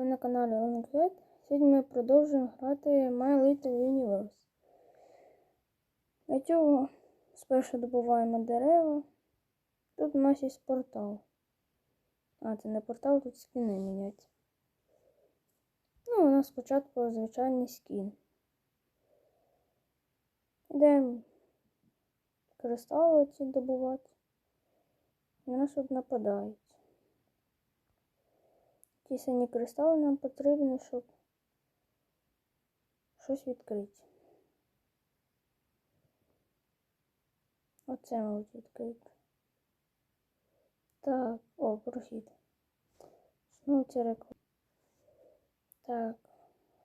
Ви на каналі Longred. Сьогодні ми продовжуємо грати My Little Universe. Для цього спершу добуваємо дерева. Тут у нас є портал. А, це не портал, тут скіни міняться. Ну, у нас спочатку звичайний скін. Йдемо кристали ці добувати. І нас тут нападають. Ті сині кристали нам потрібні, щоб щось відкрити. Оце мабуть відкрити. Так, о, прохід. Знову ця реклама. Так,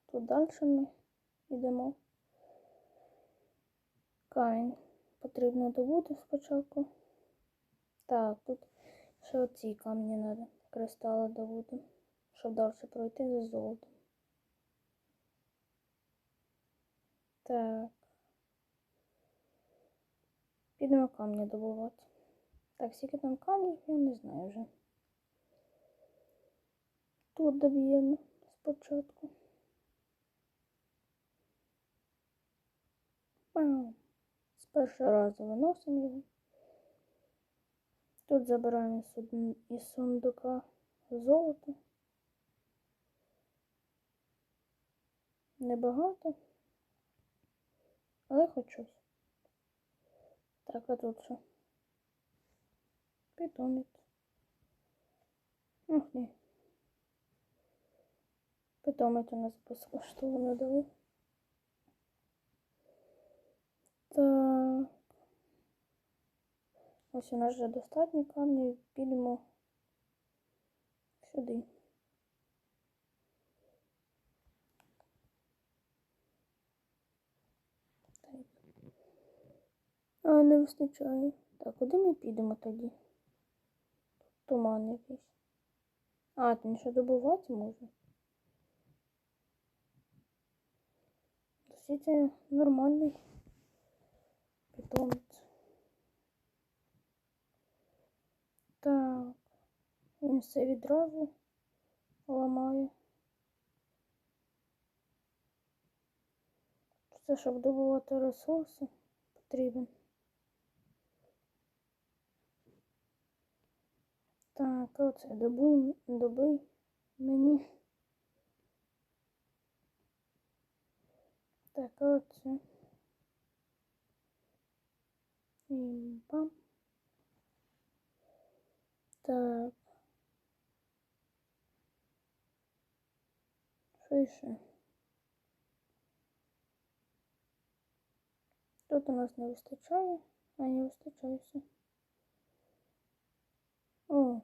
тут далі ми йдемо. Камінь потрібно добути спочатку. Так, тут ще оці камні треба. Кристали добути, щоб далі пройти за золотом. Так. Підемо камні добувати. Так, скільки там камнів, я не знаю вже. Тут доб'ємо спочатку. З першого разу виносимо його. Тут забираємо із сундука золото. Небагато, але хоч. Так, а тут що? Питомець. Ух ні. Питомець у нас безкоштовно дали. Так. Ось у нас вже достатньо камнів, підемо сюди. А, не вистачає. Так, куди ми підемо тоді? Тут туман якийсь. А, там ще добувати можна. Це нормальний питомець. Так, він все відразу ламає. Це, щоб добувати ресурси, потрібен. Так, оце добуй, добий мені. Так, оце. І бам. Так. Що ще? Тут у нас не вистачає, а не вистачає все. О,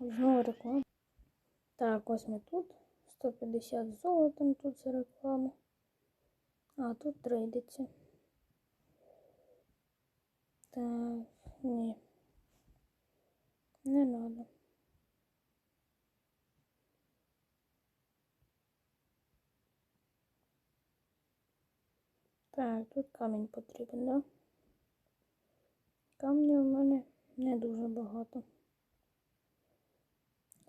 знову реклама. Так, ось ми тут. 150 золотом тут за рекламу. А, тут трейдиться. Так, ні. Не надо. Так, тут камінь потрібен, да? Камня в мене не дуже багато.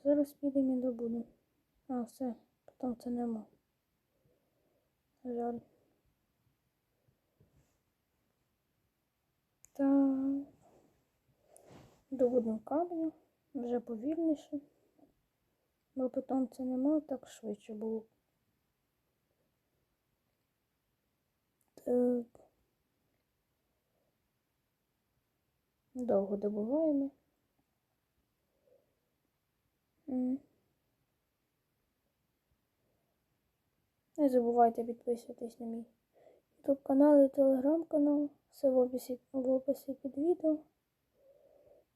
Зараз підемо і добудемо. А, все, потім це нема. Жаль. Так. Добудемо камінь, вже повільніше, бо потім це нема, так швидше було. Так. Довго добуваємо. Не забувайте підписуватись на мій YouTube канал і телеграм-канал. Все в описі, в описі під відео.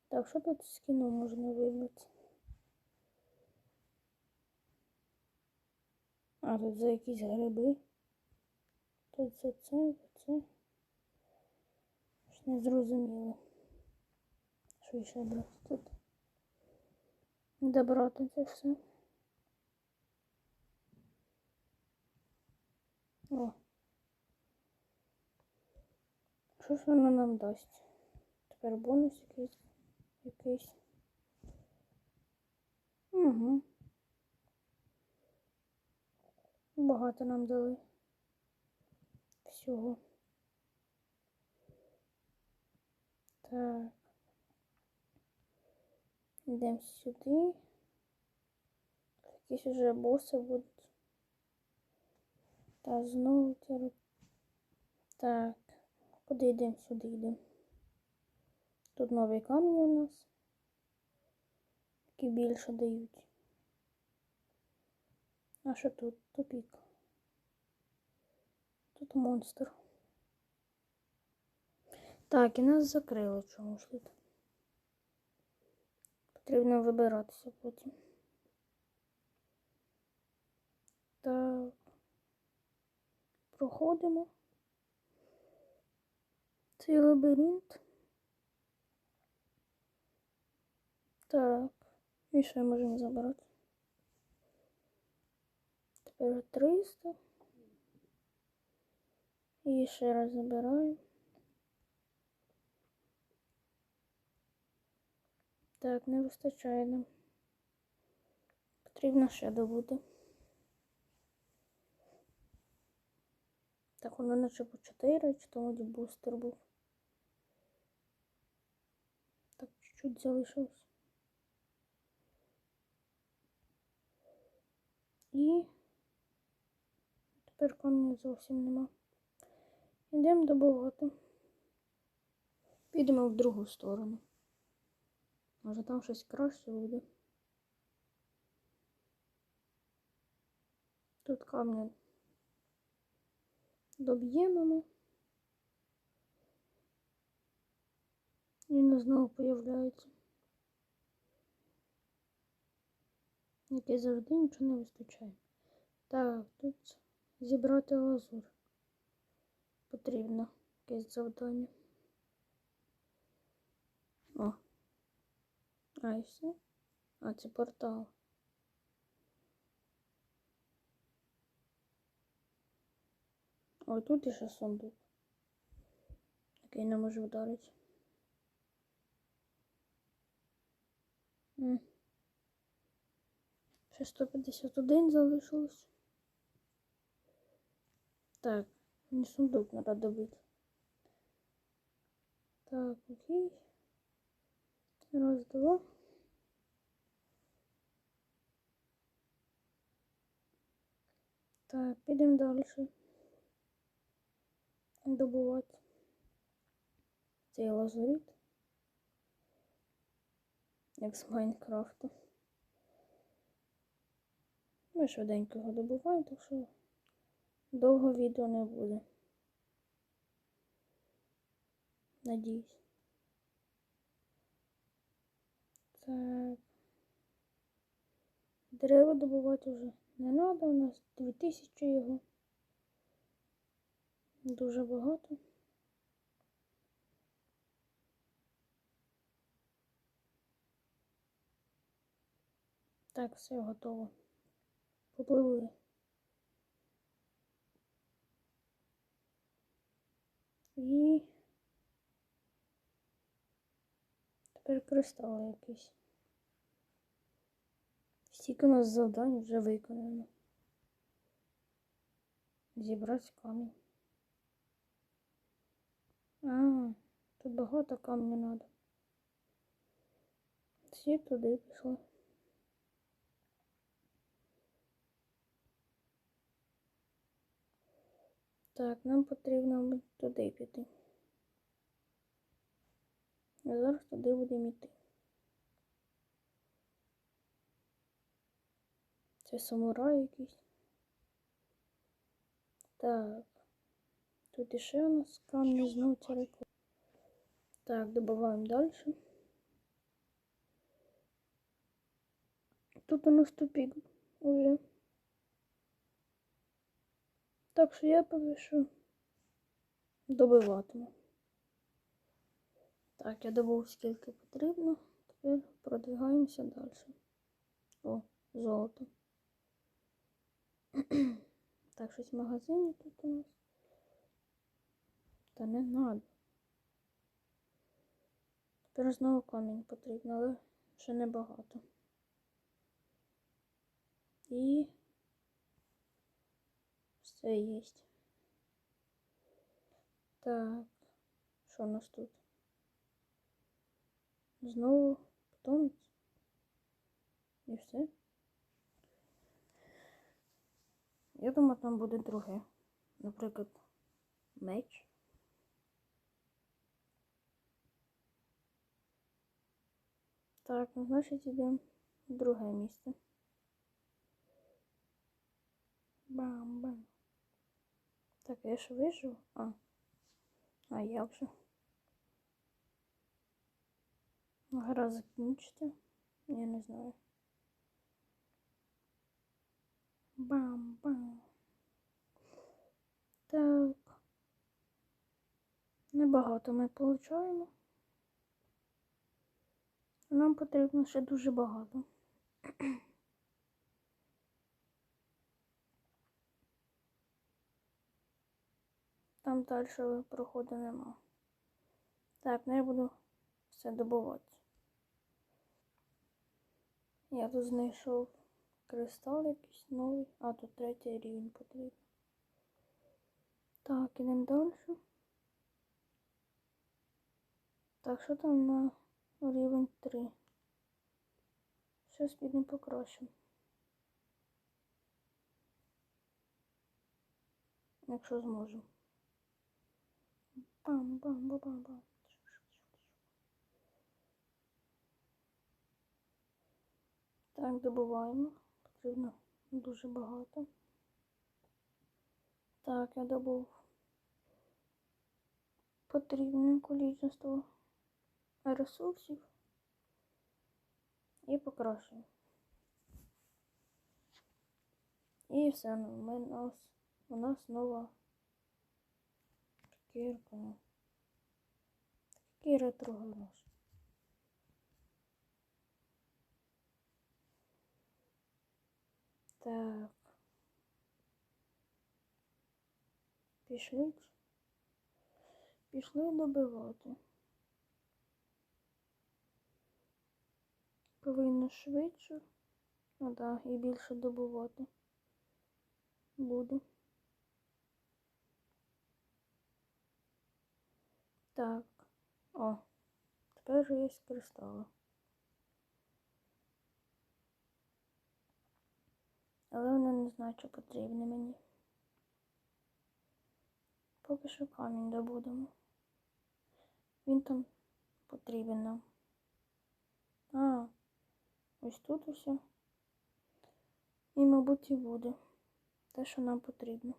Так, що тут з кіно можна вибрати? А, тут за якісь гриби. Тут за це, за це. Ж не зрозуміло. Що ще брати тут? Добрати це все. О. Що ж воно нам дасть? Тепер бонус якийсь. якийсь. Угу. багато нам дали. Всього. Так. Йдемо сюди. Якісь уже боси будуть. Та знову тяр- Так. Куди йдемо? Сюди йдемо. Тут нові камні у нас. Які більше дають. А що тут? Тупік. Тут монстр. Так, і нас закрили чомусь тут. Потрібно вибиратися потім. Так. Проходимо. Цей лабіринт. Так. І ще можемо забрати. Тепер 300. І ще раз забираємо. Так, не вистачає нам. Потрібно ще добути. Так, воно наче по 4, чи то вроді бустер був. Так, чуть-чуть залишилось. І тепер камня зовсім нема. Йдемо добувати. Підемо в другу сторону. Може там щось краще буде. Тут камня доб'ємо ми. Він знову появляється. Який завжди нічого не вистачає. Так, тут зібрати лазур. Потрібно якесь завдання. О. А, все. А, це портал. Ой, тут іще сундук. Який не може вдарити. Ще 151 залишилось. Так, мені сундук треба добити. Так, окей. Раз, два. Так, підемо далі. Добувати цей лазурит. Як з Майнкрафту. Ми швиденько його добуваємо, так що довго відео не буде. Надіюсь. Так. Дерева добувати вже не треба, у нас 2000 його. Дуже багато. Так, все готово. Попливли. І тепер кристали якісь. Стільки у нас завдань вже виконано. Зібрати камінь. А, тут багато камню треба. Всі туди пішли. Так, нам потрібно туди піти. А зараз туди будемо йти. Це самурай якийсь. Так. Тут іще у нас камні знову цереко. Так, добаваємо далі. Тут у нас тупик уже. Так що я поки що добиватиму. Так, я добув скільки потрібно. Тепер продвигаємося далі. О, золото. Так, щось в магазині тут у нас. Та не надо. Тепер знову камінь потрібно, але ще небагато. І Все есть. Так, що у нас тут? Знову питомець. І все. Я думаю, там буде друге. Наприклад, меч. Так, ну значить йдемо в друге місце. Бам-бам. Так, я ж вижив. А. А як же? Гра закінчиться. Я не знаю. Бам-бам. Так. Небагато ми получаємо. Нам потрібно ще дуже багато. Там далі проходу нема. Так, ну я буду все добувати. Я тут знайшов кристал якийсь новий. А, тут третій рівень потрібен. Так, ідемо далі. Так, що там на рівень 3? Щось підемо покращимо. Якщо зможемо. Бам-бам-бам-бам-бам. Так, добуваємо. Потрібно дуже багато. Так, я добув потрібне кількість ресурсів і покращую. І все, ну, ми нас, у нас нова шкірка. Такий ретро Так. Пішли. Пішли добивати. Повинно швидше. Ну так, і більше добувати буде. Так. О, тепер вже є кристали. Але вони не знають, що потрібні мені. Поки що камінь добудемо. Він там потрібен нам. А, ось тут усе. І, мабуть, і буде. Те, що нам потрібно.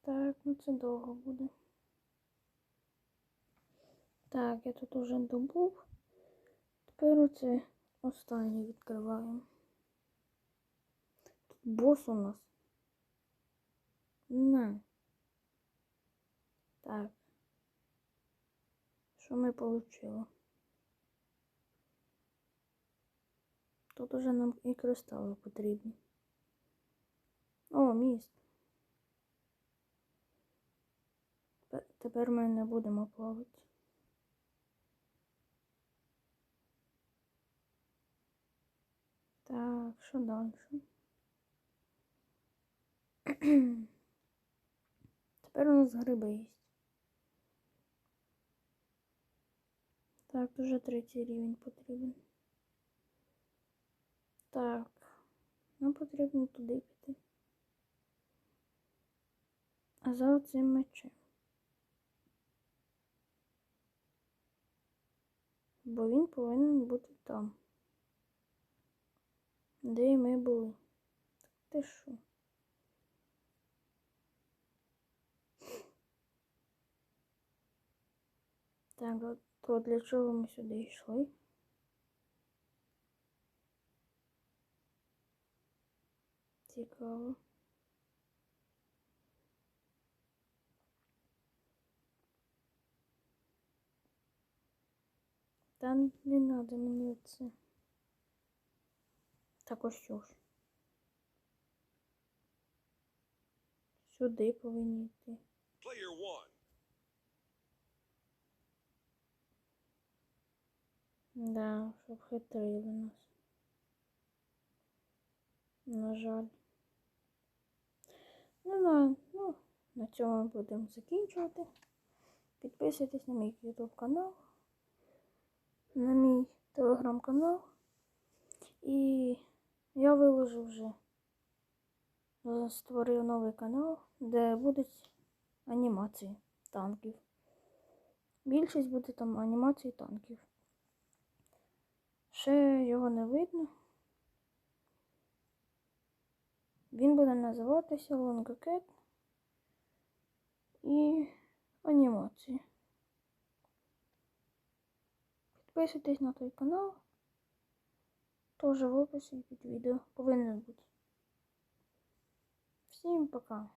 Так, ну це довго буде. Так, я тут уже добув. Тепер оце останнє відкриваємо. Тут бос у нас. На. Так. Що ми отримали? Тут уже нам і кристали потрібні. О, міст. Тепер- ми не будемо плавати. Так, що далі? Тепер у нас гриби є. Так, уже третій рівень потрібен. Так, нам потрібно туди піти. А за оцим мечем. Бо він повинен бути там. Де ми були. Ти що? Так, от- то для чого ми сюди йшли? Цікаво. Та не надо мені це. Так ось що ж. Сюди повинні йти. Да, щоб хитрили нас. На жаль. Не знаю, ну, на цьому будемо закінчувати. Підписуйтесь на мій YouTube канал, на мій телеграм-канал. І я виложу вже, створив новий канал, де будуть анімації танків. Більшість буде там анімацій танків. Ще його не видно. Він буде називатися Лонгакет і анімації. Підписуйтесь на той канал. Тоже в описі під відео повинен бути. Всім пока.